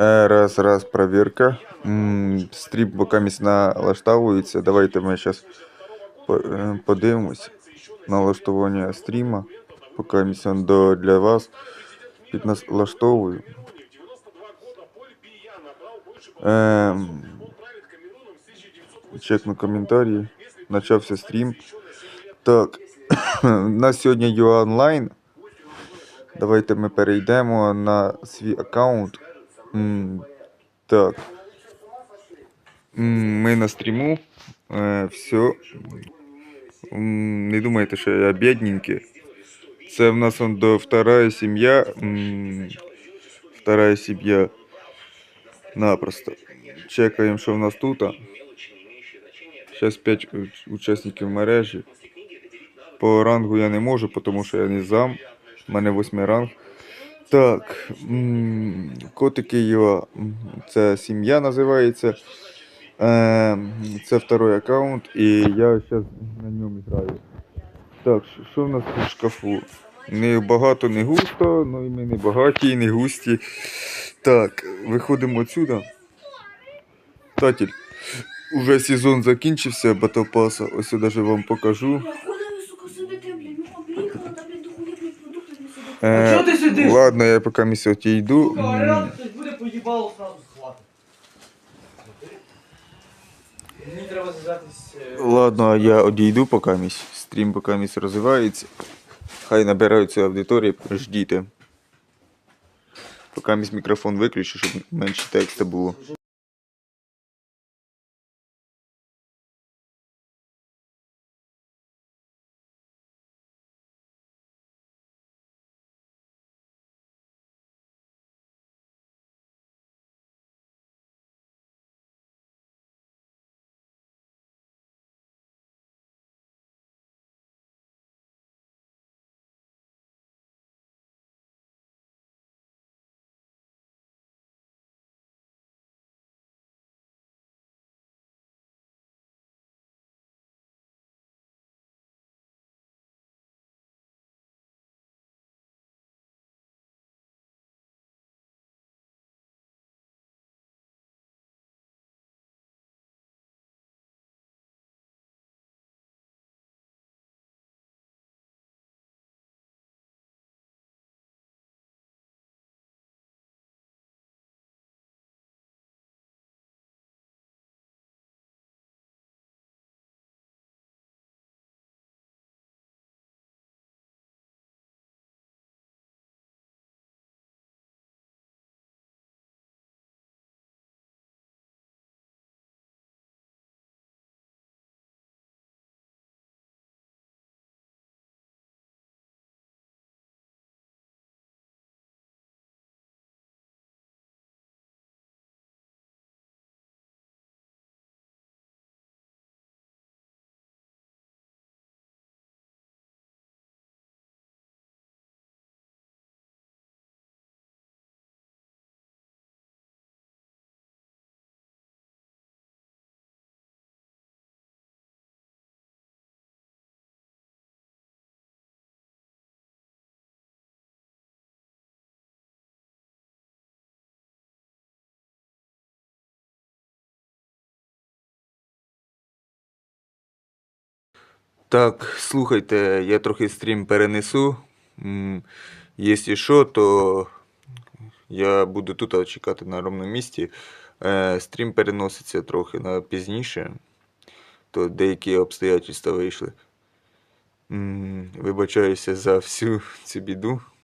Е, Раз, раз, проверка. Поки місць налаштовується. Давайте ми зараз подивимось. Налаштування стріма. Поки до, для вас підналаштовую. Ем, чекну коментарі. Начався стрім. Так, у нас сьогодні ЮА онлайн. Давайте ми перейдемо на свій аккаунт. Так. Ми на стріму. Е, все. Не думайте, що я бідненький. Це в нас он до вторая сім'я. Вторая сім'я. Напросто. Чекаємо, що в нас тут. Зараз 5 учасників мережі. По рангу я не можу, тому що я не зам. У мене восьмий ранг. Так. Котики його. Це сім'я називається. Е, Це второй аккаунт, і я зараз на ньому граю. Так, що- в нас в шкафу? Не багато, не густо, ну і ми не багаті, і не густі. Так, виходимо отсюда. Татіль, уже сезон закінчився Battle Ось я даже вам покажу. А чого ти сидиш? Ладно, я поки місце йду. Сука, орел, хтось буде поїбало сразу схватити. Мені треба зв'язатись... е, Ладно, а я одійду поки місць. Стрім поки місць розвивається. Хай набираються аудиторії, ждіть. Поки місць мікрофон виключу, щоб менше тексту було. Так, слухайте, я трохи стрім перенесу. Якщо що, то я буду тут чекати на ровному місці. Е, Стрім переноситься трохи на пізніше, то деякі обстоятельства вийшли. Вибачаюся за всю цю біду.